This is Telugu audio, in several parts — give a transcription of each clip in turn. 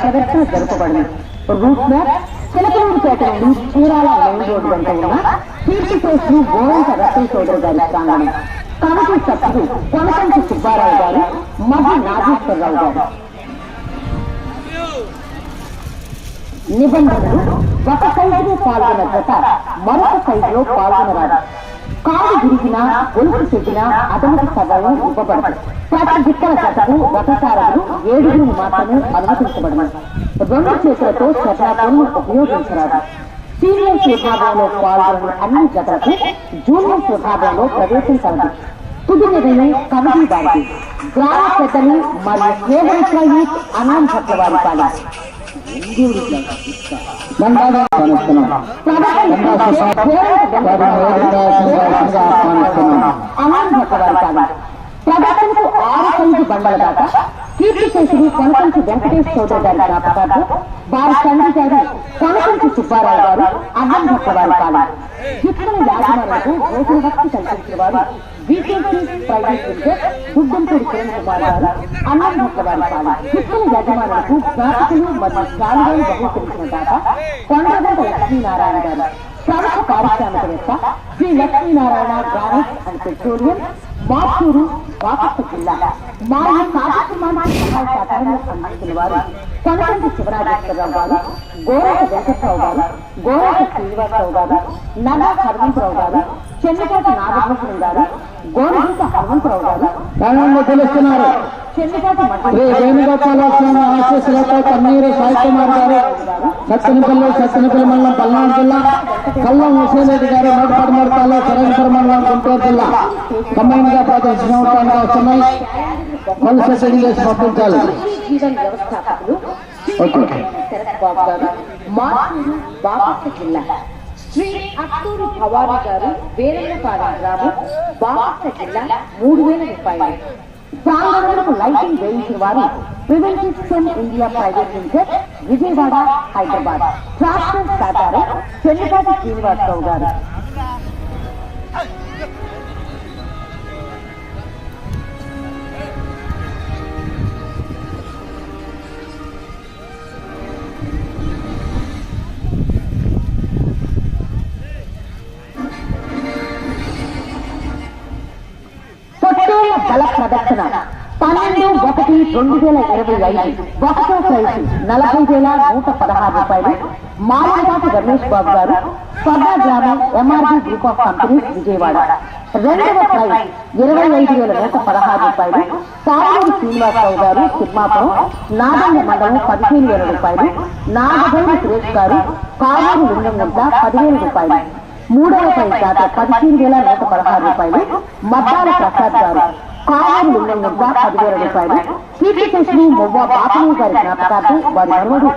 ప్రదర్శన జరపబడింది రూట్ మ్యాప్ చిలకలూరుపేట నుండి చీరాల మెయిన్ రోడ్డు వెంట ఉన్న కీర్తి కేసులు గోవంత రత్న చౌదరి గారి ప్రాంగణం. కమిటీ సభ్యులు కొనకంటి సుబ్బారావు గారు మధు నాగేశ్వరరావు గారు. నిబంధనలు ఒక సైజులో పాల్గొన్న జత మరొక సైజులో పాల్గొనరాదు. కాలు విరిగినా గొలుసు చెట్టినా అతనికి సగం ఇవ్వబడదు ప్రతి దిక్కల జతకు రథసారథులు ఏడుగురు మాత్రమే అనుమతించబడను రెండు చేతులతో శతాలను ఉపయోగించరాదు. సీనియర్స్ విభాగంలో పాల్గొని అన్ని జతలకు జూనియర్స్ విభాగంలో ప్రవేశించాలి తుది నిర్ణయం కమిటీ వారికి గ్రామ పెద్దలు మరియు స్నేహితుల యూత్ అనాం భట్ల వారి పాలన. ప్రదర్శనకు ఆరు సైజు బండల దాకా కీర్తి చేసిన కొనకంచి వెంకటేష్ చౌదరి గారి జ్ఞాపకార్థం వారి తండ్రి గారు కొనకంచి సుబ్బారావు గారు అన్నం భక్త వారి కాలం చిత్తుల యాజమాన్లకు రోజుల భక్తి కల్పించిన వారు BKC private limited Guddampudi Kiran Kumar గారు అన్నం భక్త వారి కాలం చిత్తుల యజమానులకు జ్ఞాపకులు మరియు శాలువాలు బహుకరించిన దాకా కొండగంట లక్ష్మీనారాయణ గారు ప్రముఖ పారిశ్రామికవేత్త. Shri Lakshminarayana granite and petroleum. Machuru Bapatla జిల్లా. మా ఈ కార్యక్రమానికి సహాయ సహకారంలో అందిస్తున్న వారు కొనకంటి శివరాజేశ్వరరావు గారు గోరక వెంకట్రావు గారు గోరక శ్రీనివాసరావు గారు నగా హనుమంతరావు గారు చెన్నపాటి నాగభూషణం గారు గోరగీత హనుమంతరావు గారు. ప్రాణంలో తెలుస్తున్నారు శ్రీ మండలి వేణుగోపాల స్వామి ఆశీస్సులతో కన్నీరు సాయి కుమార్ గారు సత్తెనపల్లి సత్తెనపల్లి మండలం పల్నాడు జిల్లా కల్లం హుసేరెడ్డి గారు నూట పదమూడు తాలో సరంగపురం మండలం గుంటూరు జిల్లా. కంబైన్గా ప్రదర్శనవటానికి వస్తున్నాయి కొలస సెటిల్ చేసి పంపించాలి. బాబు గారు బాపట్ల జిల్లా. శ్రీ అత్తూరు భవాని గారు వేరన్నపాలెం గ్రామం బాపట్ల జిల్లా మూడు వేల రూపాయలు ప్రాంగణంలో లైటింగ్ వేయించిన వారు preventive system India private limited Vijayawada Hyderabad. Tractor సాధారణ చెల్లిపాటి శ్రీనివాసరావు గారు. రెండు వేల ఇరవై ఐదు ఒకటో సైజు నలభై వేల నూట పదహారు రూపాయలు. మాలపాటి రమేష్ బాబు గారు సర్దా గ్రామం MRB group of companies Vijayawada. రెండవ ప్రైజ్ ఇరవై ఐదు వేల నూట పదహారు రూపాయలు. సారూరు శ్రీనివాసరావు గారు తిమ్మాపురం నాగండ మండలం పదిహేను వేల రూపాయలు. నాగభైరి సురేష్ గారు కావూరు లింగంగుంట పదివేల రూపాయలు. మూడవ ప్రైజ్ దాత పదిహేను వేల నూట పదహారు రూపాయలు. మద్దాల ప్రసాద్ గారు కావూరు లింగంగుంట పదివేల రూపాయలు కీర్తి కృష్ణ మొవ్వ బాపయ్య గారి జ్ఞాపకార్థం వారి మనవడు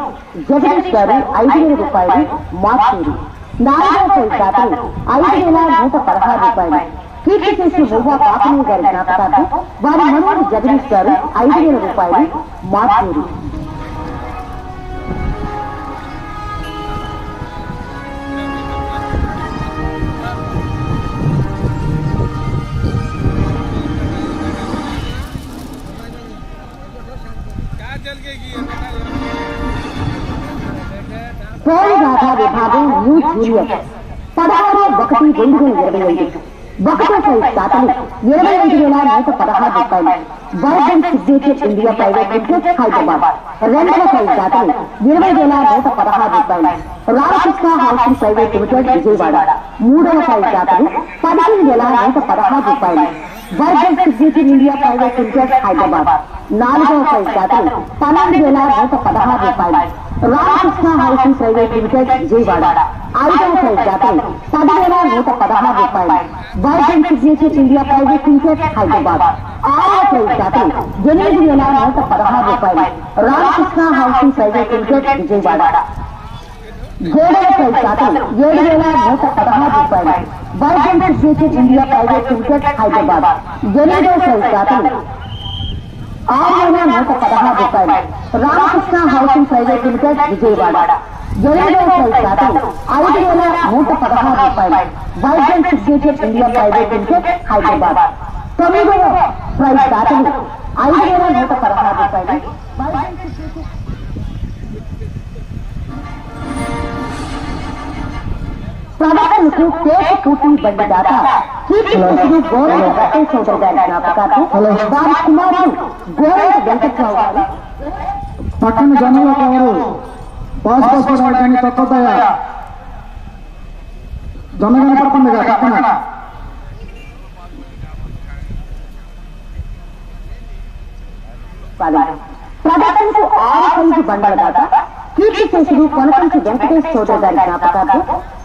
జగదీష్ గారు ఐదు వేల రూపాయలు మార్చేరు. నాలుగవ ప్రైజ్ దాతలు ఐదు వేల నూట పదహారు రూపాయలు. కీర్తి చేసి మొవ్వ బాపయ్య గారి జ్ఞాపకార్థం వారి మనవడు జగదీష్ గారు ఐదు వేల రూపాయలు మార్చేరు. భాగం విభాగం న్యూ జూనియర్. పదహారు ఒకటి రెండు వేల ఇరవై ఐదు. ఒకటో సైజ్ దాతలు ఇరవై ఐదు వేల నూట పదహారు రూపాయలు. వర్గన్ signature India private limited Hyderabad. రెండవ సైజ్ దాతలు ఇరవై వేల నూట పదహారు రూపాయలు. Ramakrishna housing private limited Vijayawada. మూడవ సైజ్ దాతలు పదిహేను వేల నూట పదహారు రూపాయలు. వర్గన్ signature India private limited Hyderabad. నాలుగవ సైజ్ దాతలు పన్నెండు వేల నూట పదహారు రూపాయలు. Ramakrishna housing private limited Vijayawada ఐదవ సైజ్ దాతలు పదివేల నూట పదహారు రూపాయలు వర్గన్ signature India private limited Hyderabad ఆరవ సైజ్ దాతలు ఎనిమిది వేల నూట పదహారు రూపాయలు Ramakrishna housing private limited Vijayawada ఏడవ సైజ్ దాతలు ఏడు వేల నూట పదహారు రూపాయలు వర్గన్ signature India private limited Hyderabad ఎనిమిదవ సైజ్ దాతలు ఆరు వేల నూట పదహారు రూపాయలు Ramakrishna housing private limited Vijayawada ఎనిమిదవ సైజ్ దాతలు ఐదు వేల నూట పదహారు రూపాయలు vibrant signature India private limited Hyderabad తొమ్మిదవ ప్రైజ్ దాతలు ఐదు వేల నూట పదహారు రూపాయలు వైబ్రెంట్ సిగ్నేచర్ ప్రదర్శనకు కేసు పూర్తి బండి దాత కీర్తి శేషుడు చౌదరి గారి జ్ఞాపకార్థం కుమారుడు వెంకట్రావు గారు పక్కన జనంలోకి ఎవరు పాస్పోర్ట్ కానీ జొన్న కనపడుతుంది కదా పక్కన ప్రదర్శనకు ఆరు సైజు బండల దాత కీర్తి శేషుడు కొనకంచి వెంకటేష్ చౌదరి గారి జ్ఞాపకార్థం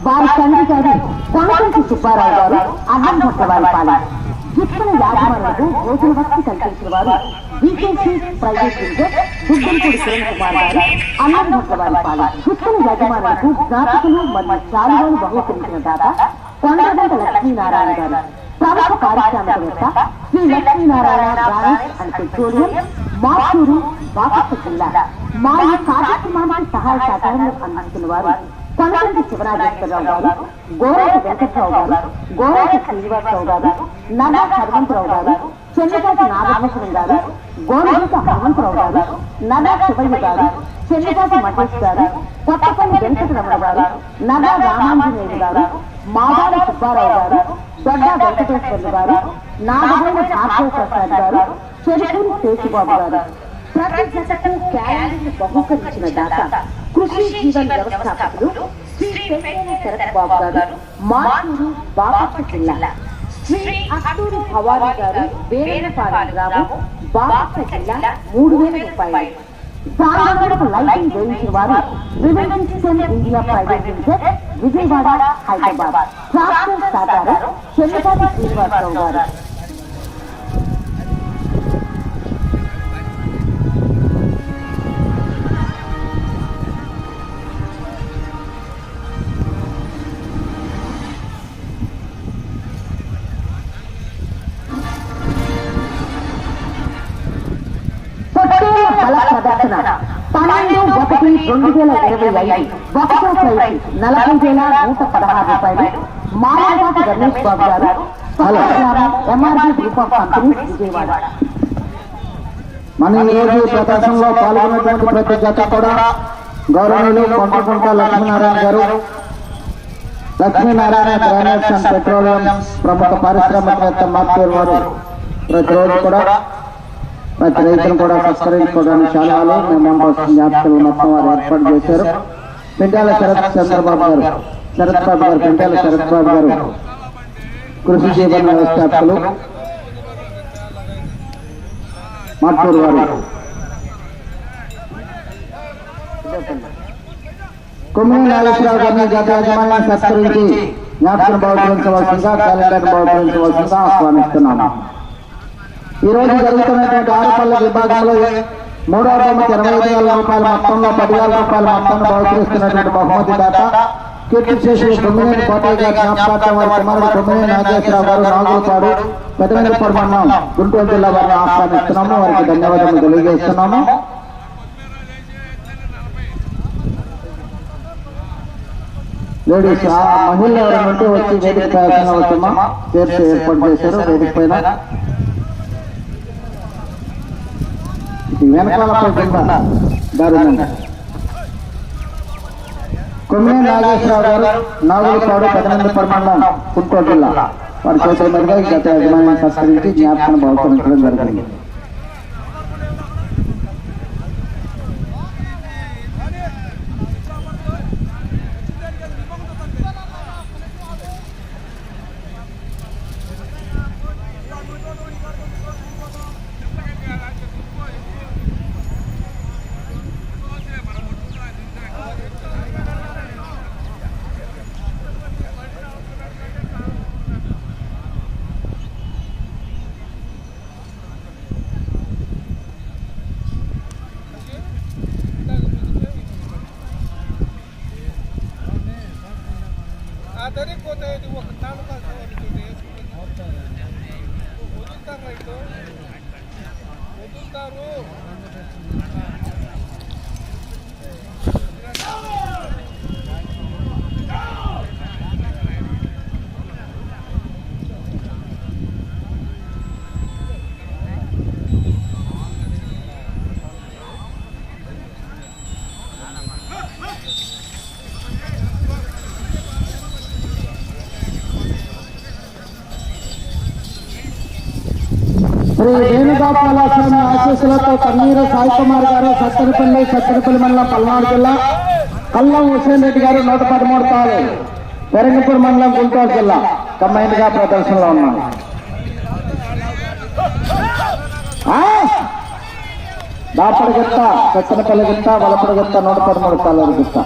వారి తండ్రి గారు కొనకంచి సుబ్బారావు గారు అన్నం భట్ల వారి పాలన గిఫ్ట్ల యాజమానులకు భోజన వసతి కల్పించిన వారు BKC private limited Duggampudi Kiran Kumar గారు అన్నం భట్ల వారి పాలన గిఫ్ట్ల యాజమానులకు జ్ఞాపకులు మరియు చాలువాలు బహుకరించిన దాత కొండగంట లక్ష్మీనారాయణ గారు ప్రముఖ పారిశ్రామికవేత్త Shri Lakshminarayana branch and petroleum Masuru Bapatla జిల్లా మా ఈ కార్యక్రమానికి సహాయ సహకారంలో అందిస్తున్న వారు కొనకంటి శివరాజేశ్వరరావు గారు గోరంట వెంకట్రావు గారు గోరంట శ్రీనివాసరావు గారు నగా హనుమంతరావు గారు చెన్నపాటి నాగభూషణం గారు గోరంట హనుమంతరావు గారు నగా శివయ్య గారు చెన్నపాటి మహేష్ గారు కొత్తపల్లి వెంకటరమణ గారు నగా రామాంజనేయుడు గారు మాదాల సుబ్బారావు గారు దొడ్డ వెంకటేశ్వర్లు గారు నాగభైన భార్గవ ప్రసాద్ గారు చెరుకూరు శేషుబాబు గారు. ప్రతి జతకు క్యాలరీలు బహుకరించిన దాత కృషి జీవన్ వ్యవస్థాపకులు శ్రీ పెంచేల శరత్ బాబు గారు. బాపట్ల జిల్లా. శ్రీ అట్టూరు భవానీ గారు వేరేపాలెం గ్రామం బాపట్ల జిల్లా మూడు వేల రూపాయలు. సాయంత్రం లైటింగ్ వేయించిన వారు system India private limited Vijayawada Hyderabad. Chennapati Srinivasarao గారు. రెండు వేల ఇరవై ఐదు ఒకటో ప్రైజ్ నలభై వేల నూట పదహారు రూపాయలు మాలపాటి రమేష్ బాబు గారు MRG group of companies Vijayawada. మన ఈ రోజు ఈ ప్రదర్శనలో పాల్గొన్నటువంటి ప్రతి జత కూడా గౌరవనీయులు కొండకుంట లక్ష్మీనారాయణ గారు లక్ష్మీనారాయణ గ్రానైట్స్ అండ్ పెట్రోలియం ప్రముఖ పారిశ్రామికవేత్త మార్పేరు వారు ప్రతిరోజు కూడా ప్రతి రైతులు కూడా సత్కరించుకోవడానికి చాలా మేము జ్ఞాపకాలు మొత్తం వారు ఏర్పాటు చేశారు. పెంటాల శరత్ చంద్రబాబు గారు శరత్ బాబు గారు పెంటాల శరత్ బాబు గారు కృషి జీవన వ్యవస్థాపకులు మాట్లాడు వారు. కొమ్మిడి నాగేశ్వరరావు గారిని గత యజమాని సత్కరించి జ్ఞాపకం బహుకరించవలసిందిగా క్యాలెండర్ బహుకరించవలసిందిగా ఆహ్వానిస్తున్నాము. ఈ రోజు జరుగుతున్నటువంటి ఆరుపల్ల విభాగంలో మూడవ బహుమతి ఇరవై ఐదు వేల రూపాయల మొత్తంలో పదివేల రూపాయల మొత్తాన్ని బహుకరిస్తున్నటువంటి బహుమతి దాత కీర్తి శేషులు తొమ్మిది కోటయ్య గారి జ్ఞాపకార్థం వారి కుమారుడు తొమ్మిది నాగేశ్వరరావు గారు నాగులపాడు పెదవెందుపడి మండలం గుంటూరు జిల్లా వారిని ఆహ్వానిస్తున్నాము. వారికి ధన్యవాదాలు తెలియజేస్తున్నాము. లేడీస్ మహిళలు ఎవరైనా ఉంటే వచ్చి వేదిక ప్రయాసంగా అవుతున్నాం చేర్చి ఏర్పాటు చేశారు వేదిక పైన. వెనకాల కింద దారుణంగా కొమ్మిడి నాగేశ్వరరావు గారు నాగులపాడు పెదనందపడి మండలం గుంటూరు జిల్లా వారి చేతుల మీదుగా గత యజమాని సత్కరించి జ్ఞాపకం బహుకరించడం జరిగింది పోతే ఒక నాలుగు వదులుతారు రైతు వదులుతారు శ్రీ వేణుగోపాల ఆశీస్సులతో కన్నీర సాయి కుమార్ గారు సత్తెనపల్లి సత్తెనపల్లి మండలం పల్నాడు జిల్లా కల్లం హుసేన్ రెడ్డి గారు నూట పదమూడు తాలు పెరంగపూర్ మండలం గుంటూరు జిల్లా కంబైన్డ్గా ప్రదర్శనలో ఉన్నారు ఆ? దాపడి గిత్త సత్తెనపల్లి గిత్త వలపడి గుత్త నూట పదమూడు తాలు గిత్త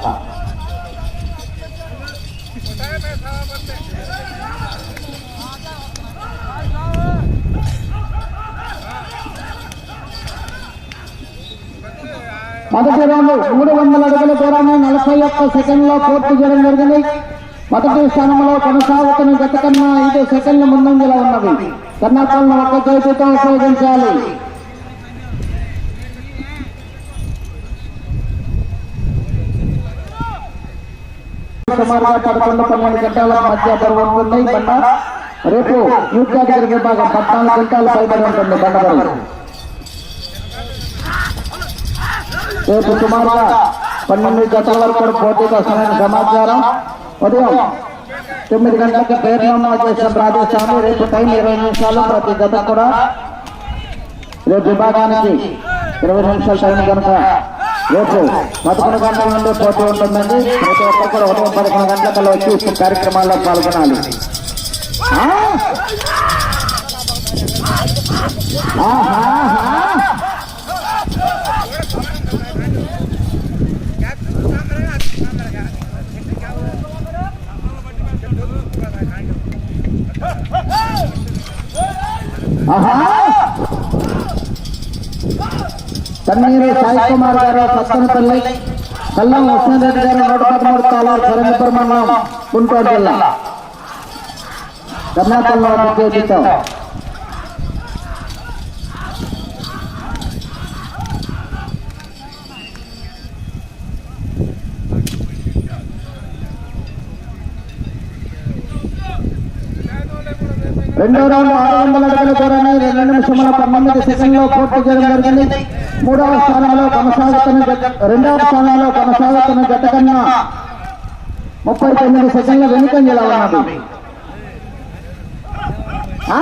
మొదటి రౌండ్ మూడు వందల అడుగుల దూరాన్ని నలభై ఒక్క సెకండ్లో పూర్తి చేయడం జరిగింది. మొదటి స్థానంలో కొనసాగుతున్న గత కన్నా ఐదు సెకండ్ల ముందంజలో ఉన్నవి కర్ణాటకలను ఒక్క చేతితో ఉపయోగించాలి. సుమారుగా పదకొండు పన్నెండు గంటల మధ్య బరువు ఉంటుంది బండ. రేపు యూత్ కేటగిరీ విభాగం పద్నాలుగు గంటల పైబడి ఉంటుంది బండ బరువు. రేపు సుమారుగా పన్నెండు గంటల వరకు పోటీకి వస్తున్న సమాచారం ఉదయం తొమ్మిది గంటలకు పేరు నమోదు చేసిన ప్రాదేశాన్ని రేపు టైం ఇరవై నిమిషాలు ప్రతి గత కూడా రేపు విభాగానికి ఇరవై నిమిషాల టైం కనుక రేపు పదకొండు గంటల నుండి పోటీ ఉంటుందండి ప్రతి ఒక్కరు కూడా ఉదయం పదకొండు గంటలకల్లా వచ్చి కార్యక్రమాల్లో పాల్గొనాలి ఆహా! తన్నీరు సాయి కుమార్ గారు సత్తనపల్లి కల్లం హుస్సేన్ గారు నూట పదమూడు తాలూరు సరంగపురం మండలం గుంటూరు జిల్లా. కర్ణాటకలో విజేతతో రెండో రౌండ్ ఆరు వందల అడుగుల దూరాన్ని రెండు నిమిషముల పంతొమ్మిది సెకండ్లో పూర్తి చేయడం జరిగింది మూడవ స్థానంలో కొనసాగుతున్న రెండవ స్థానంలో కొనసాగుతున్న జత కన్నా ముప్పై తొమ్మిది సెకండ్ల వెనుకంజలా ఉన్నది ఆ!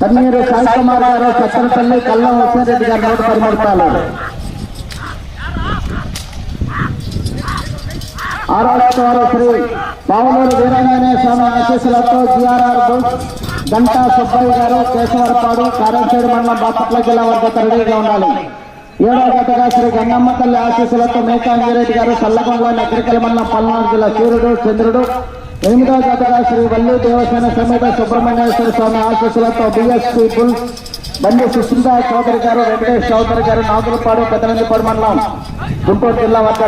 తన్నీరు సాయి కుమార్ గారు చక్కరపల్లి కల్లం హుస్సేన్ రెడ్డి గారు నూట పదమూడు తాలూరు శ్రీ పావులూరు వీరనారాయణ స్వామి ఆశీస్సులతో జిఆర్ఆర్ బుల్స్ గంటా సుబ్బయ్య గారు కేశవరపాడు కారంచేడు మండలం బాపట్ల జిల్లా వద్ద తరలిగా ఉండాలి. ఏడో గతగా శ్రీ గంగమ్మ తల్లి ఆశీస్సులతో మేకాంగిరెడ్డి గారు సల్లగంలోని అగ్రికల్ మండలం పల్నాడు జిల్లా సూర్యుడు చంద్రుడు. ఎనిమిదో గతగా శ్రీ వల్లి దేవసేన సమేత సుబ్రహ్మణ్యేశ్వర స్వామి ఆశీస్సులతో బిఎస్పీ బుల్స్ బండి సుస్మితా చౌదరి గారు వెంకటేష్ చౌదరి గారు నాగులపాడు పెద్దనందిపాడు మండలం గుంటూరు జిల్లా వద్ద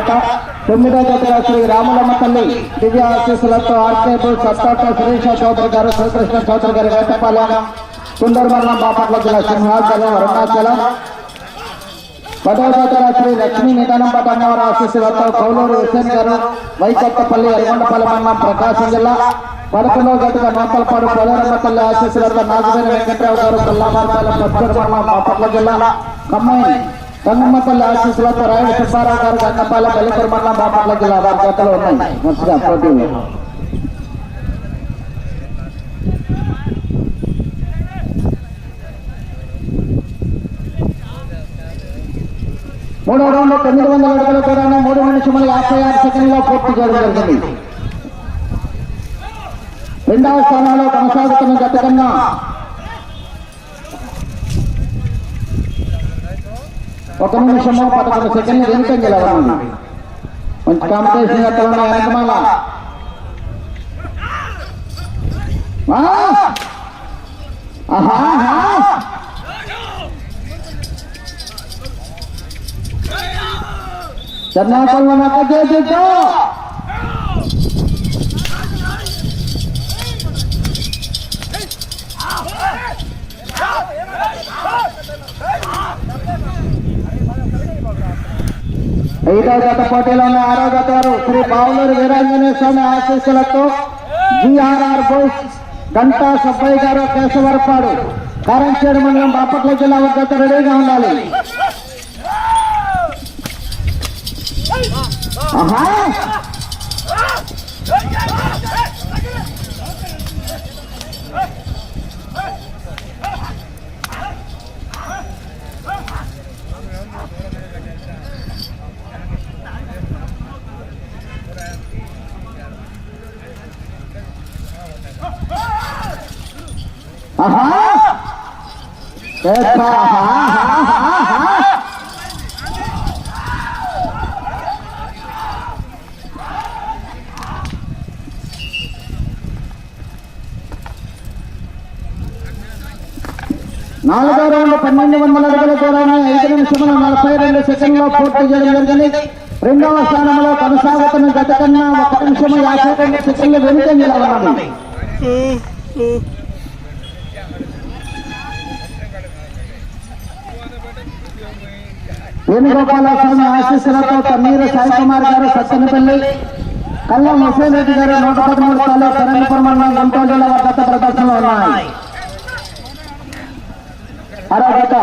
తొమ్మిదో జతగా శ్రీ రాములమ్మ తల్లి దివ్య ఆశీస్సులతో ఆర్కే సత్తాట సురేష చౌదరి గారు శ్రీకృష్ణ చౌదరి గారు వేటపాలెం సుందరమరణం బాపట్ల జిల్లా సింహాచలం అరుణాచలం పదవ జతగా శ్రీ లక్ష్మీ నిదానం పట్టణవారి ఆశీస్సులతో కౌలూరు హుసేన్ గారు వైకట్టపల్లి ఎల్గొండపల్లి మండలం ప్రకాశం జిల్లా పదకొండవ జతగా నూతలపాడు పోలేరమ్మ తల్లి ఆశీస్సులతో నాగవేణి వెంకట్రావు గారు కల్లామార్పాలెం పచ్చూరు మండలం బాపట్ల జిల్లా కమ్మాయి గంగమ్మ ఆశీస్సులతో రాయుడు సుబ్బారావు గారు గంగపాలెం వెల్లిపూర్ మండలం బాపట్ల జిల్లా వారి జతలు ఉన్నాయి మంచిగా పోటీలు మూడో రౌండ్ తొమ్మిది వందల అడుగుల దూరాన్ని మూడు నిమిషముల యాభై ఆరు సెకండ్లో పూర్తి చేయడం జరిగింది రెండవ స్థానంలో కొనసాగుతున్న గత కన్నా ఒక నిమిషము పదకొండు సెకండ్ వెనుకంజల ఉంది మంచి కాంపిటీషన్ ఎక్కడ ఉన్నాయి వెనకమాల ఆ! ఆహా ఆహా! మిగతా గత పోటీలో ఉన్న ఆరో గతారు శ్రీ పావులూరు వీరాంజనేయ స్వామి ఆశీస్సులతో జిఆర్ఆర్ బోస్ గంటా సబ్బయ్య గారు కేశవరపాడు కారంచేడు మండలం బాపట్ల జిల్లా ఉద్యోగ రెడీగా ఉండాలి. నాలుగో రౌండ్ పన్నెండు వందల అడుగుల దూరాన్ని ఐదు నిమిషముల నలభై రెండు సెకండ్లో పూర్తి చేయడం జరిగింది. రెండవ స్థానంలో కొనసాగుతున్న గత కన్నా ఒక నిమిషము యాభై రెండు సెకండ్లు వెనుక నిలబడాలి వేణుగోపాల స్వామి ఆశీస్సులతో తన్నీరు సాయి కుమార్ గారు సత్తెనపల్లి కల్లం హుసేన్ రెడ్డి గారు నూట పదమూడు స్థాయిలో కరణపురం మండలం గుంటూరు జిల్లా గత ప్రదర్శనలు ఉన్నాయి. అరవత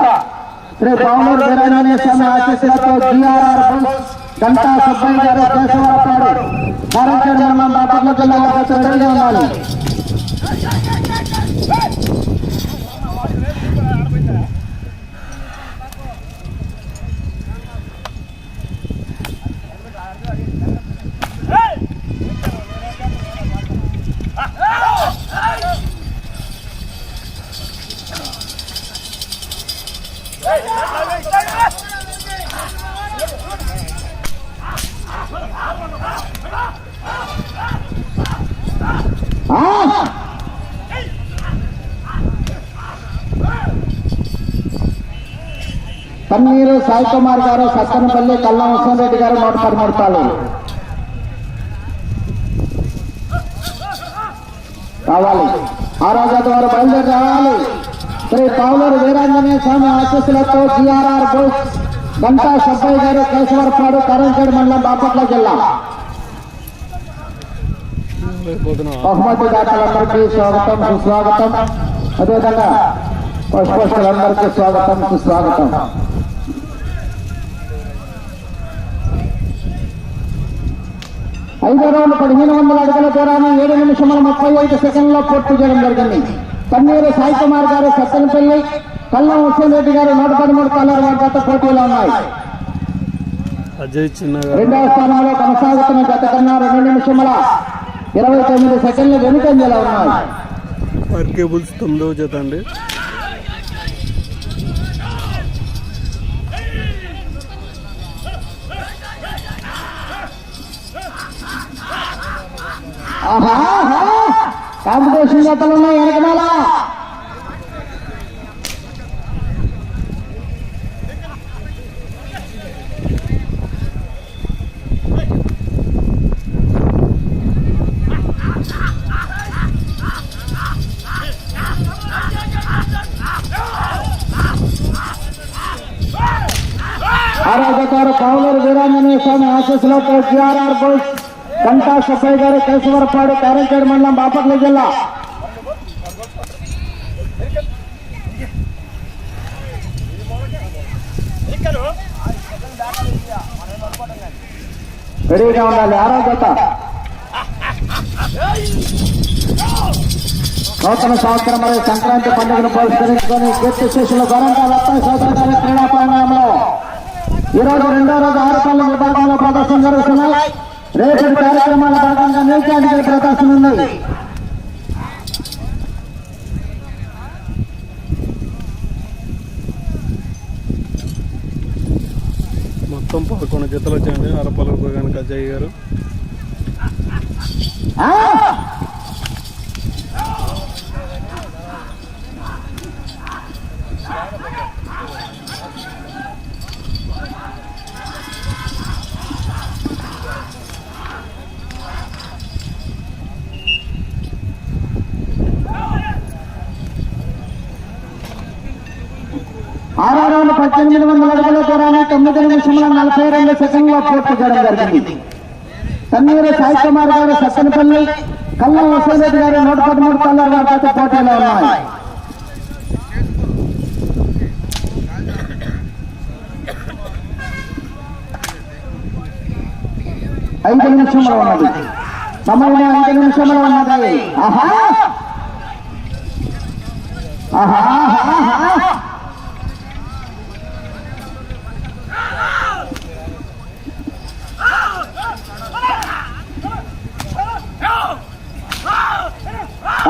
శ్రీ పావులూరు వీరాంజనేయ స్వామి ఆశీస్సులతో జిఆర్ఆర్ బుల్స్ గంటా సుబ్బయ్య గారు కేశవరపాడు కారంచేడు మండలం బాపట్ల జిల్లా గత రెడీగా ఉండాలి ఆ! పన్నీరు సాయి కుమార్ గారు సత్తనపల్లి కల్లా హుస్సేన్ రెడ్డి గారు నూట పదమూడు తాళాలు రావాలి ఆరాధన వారు బయలుదేరి రావాలి. శ్రీ పావులూరు వీరాంజనేయ స్వామి ఆశీస్సులతో జిఆర్ఆర్ బోస్ గంటా సబ్బయ్య గారు కేశవరపాడు కరంచేడు మండలం బాపట్ల జిల్లా. బహుమతి దాతలందరికీ స్వాగతం సుస్వాగతం. అదేవిధంగా పుష్పస్తులందరికీ స్వాగతం సుస్వాగతం. ఐదో రౌండ్ పదిహేను వందల అడుగుల దూరాన్ని ఏడు నిమిషముల ముప్పై ఐదు సెకండ్లో పూర్తి చేయడం జరిగింది. పన్నీరు సాయి కుమార్ గారు సత్తెనపల్లి కల్లం హుస్సేన్ రెడ్డి గారు నూట పదమూడు కలర్ వారి పోటీలో ఉన్నాయి. అజయ్ చిన్న రెండవ స్థానంలో కొనసాగుతున్న గత కన్నా రెండు నిమిషముల ఇరవై తొమ్మిది సెకండ్లు వెనుకంజలో ఉన్నాయి. కేబుల్స్ తొమ్మిదవ జత అండి. కాంపిటీషన్ జతలు ఉన్నాయి వెనకమాల అరాజకారు పావులూరు వీరాంజనేయ స్వామి ఆశీస్సులతో కేసీఆర్ఆర్ బోస్ గంటా సబ్బయ్య గారు కేశవరపాడు కారంచేడు మండలం బాపట్ల జిల్లా. రెడీగా ఉండాలి ఆరాధత నూతన సంవత్సరం మరియు సంక్రాంతి పండుగను పురస్కరించుకొని కీర్తి శిష్యులు గొరంట రత్న సోదరి క్రీడా ప్రాంగణంలో ఈ రోజు రెండో రోజు ఆరు పనుల విభాగంలో ప్రదర్శన జరుగుతున్నాయి రేపటి కార్యక్రమాల భాగంగా నీచానికి ప్రదర్శన ఉంది మొత్తం పదకొండు జతలు వచ్చాయండి అరపల విభాగానికి అజయ్ గారు ఆ! ఆరో రౌండ్ పద్దెనిమిది వందల అడుగుల దూరాన్ని తొమ్మిది నిమిషముల నలభై రెండు సెకండ్లో పూర్తి చేయడం జరిగింది. తన్నీరు సాయి కుమార్ గారు సత్తనపల్లి కల్లం హుసేన్ గారు నూట పదమూడు కల్లర్ వారి పోటీలో ఉన్నాయి. ఐదు నిమిషంలో ఉన్నది. సమయం ఐదు నిమిషంలో ఉన్నది. ఆహా! ఆహా!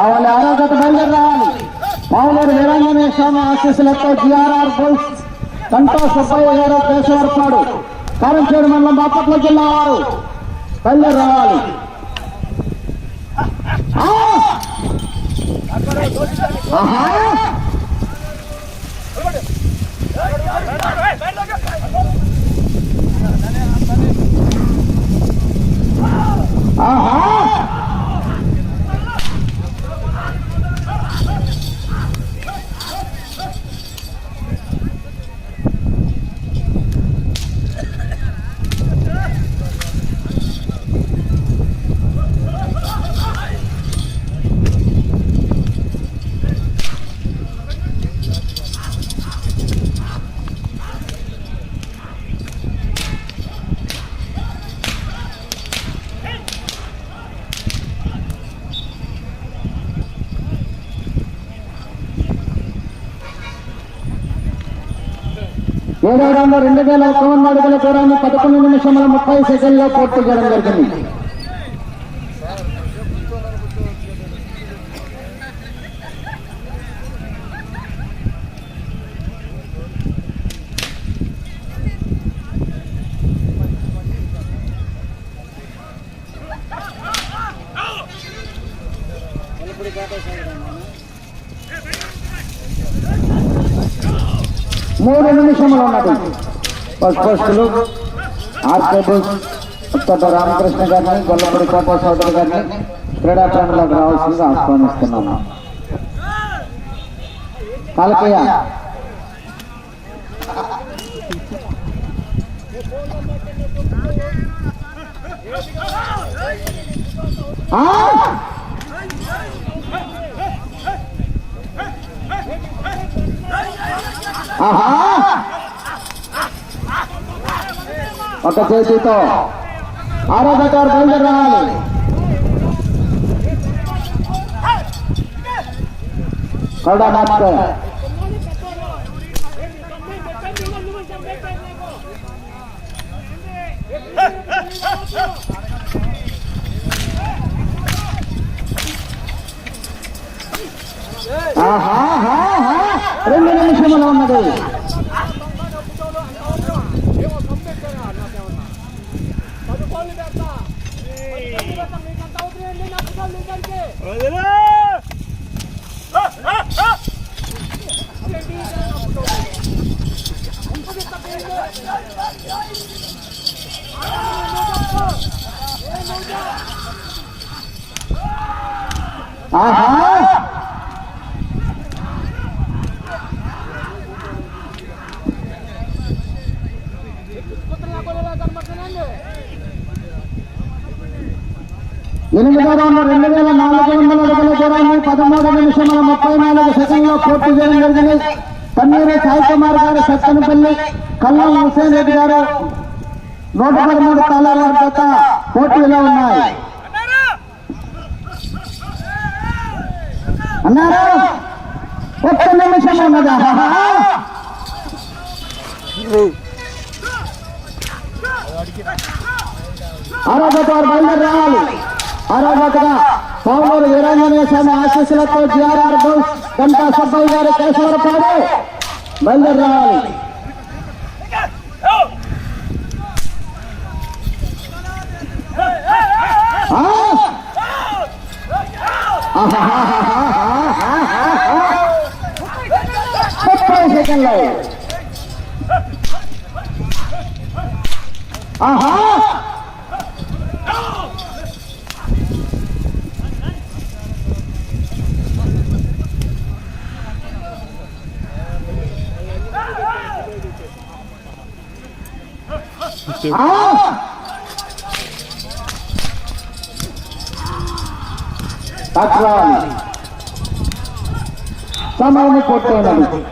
వాళ్ళ ఆరోగ్యత బయలుదేరి రావాలి పావులేరు వీరాంజనేయ స్వామి ఆశీస్సులతో జిఆర్ఆర్ గోల్స్ కంటో సుబ్బయ్య గారు కేశవరపాడు కారంచేడు మండలం బాపట్ల జిల్లా వారు బయలుదేరి రావాలి ఆహా! ఏడో రౌండ్ రెండు వేల ఒక వంద అడుగుల దూరాన్ని పదకొండు నిమిషముల ముప్పై సెకండ్లో పూర్తి చేయడం జరిగింది. మూడు నిమిషములు ఉన్నది ఫస్ట్ పోస్టులు ఆర్కేబుల్స్ ఉత్తర రామకృష్ణ గారిని గొల్లపూడి కోట సోదరు గారిని క్రీడా ప్రాంగంలోకి రావాల్సిందిగా ఆహ్వానిస్తున్నాము కాలకయ్య ఆ! ఆహా! ఒక చేతితో ఆరోగ్య గారు బయలుదేరి రావాలి కరుడా మాస్టర్ ఆహా ఆహా, ఆహా. రెండు నిమిషములు ఉన్నది ఆహా ఎనిమిదో రౌండ్ రెండు వేల నాలుగు వందల అడుగుల దూరాన్ని పదమూడు నిమిషముల ముప్పై నాలుగు సెకండ్లో పూర్తి చేయడం జరిగింది. పన్నీరు సాయి కుమార్ గారు సత్తనపల్లి కల్లం హుసేన్ రెడ్డి గారు. నూట పదమూడు తాళాల జత పోటీలో ఉన్నాయి. అన్నారు? ఒక్క నిమిషం ఉన్నదా? ఆరోగ్యత బయలుదేరాలి బయలుదేరి రావాలి పౌరులు వీరాంజనేయ స్వామి ఆశీస్సులతో జిఆర్ఆర్ బోస్ గంటా సబ్బయ్య గారు కేశవరపాడు బయలుదేరి రావాలి. ఆ! ముప్పై సెకండ్లు. ఆహా! ah! Tá claro. Tá mal me cortando ali.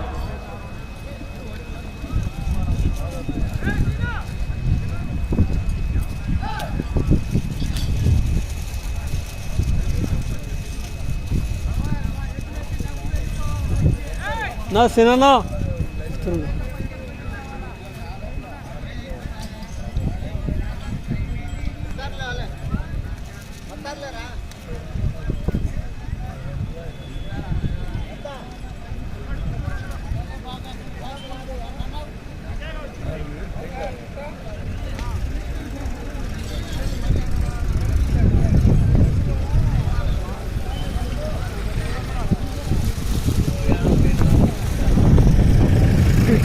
Não, senão não.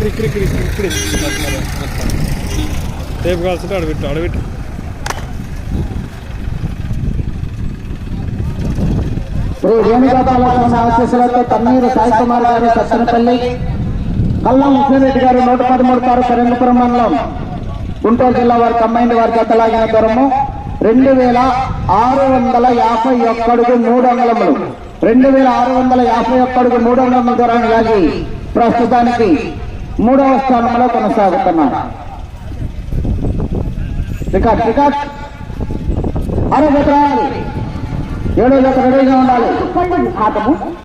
ఇక్కడ ఇక్కడ ఇక్కడ ఇక్కడ ఇక్కడ. రేపు కాల్సింటే అడవిట్టు అడవిట్టు. శ్రీ వేణుగోపాల స్వామి ఆశీస్సులతో తన్నీరు సాయి కుమార్ గారు సత్తనపల్లి కల్లం హుసేరెడ్డి గారు నూట పదమూడు కారు కరెండుపురం మండలం గుంటూరు జిల్లా వారి కంబైండ్ వారి జతలాగిన దూరము. రెండు వేల ఆరు వందల యాభై ఒక్కడుగు మూడు అంగళములు. రెండు వేల ఆరు వందల యాభై ఒక్కడుగు మూడు అంగళముల దూరాన్ని లాగి ప్రస్తుతానికి మూడవ స్థానంలో కొనసాగుతున్నారు రికార్డ్ రికార్డ్. అరవై ఎకరాలు ఏడో జత రెడీగా ఉండాలి. పళ్ళు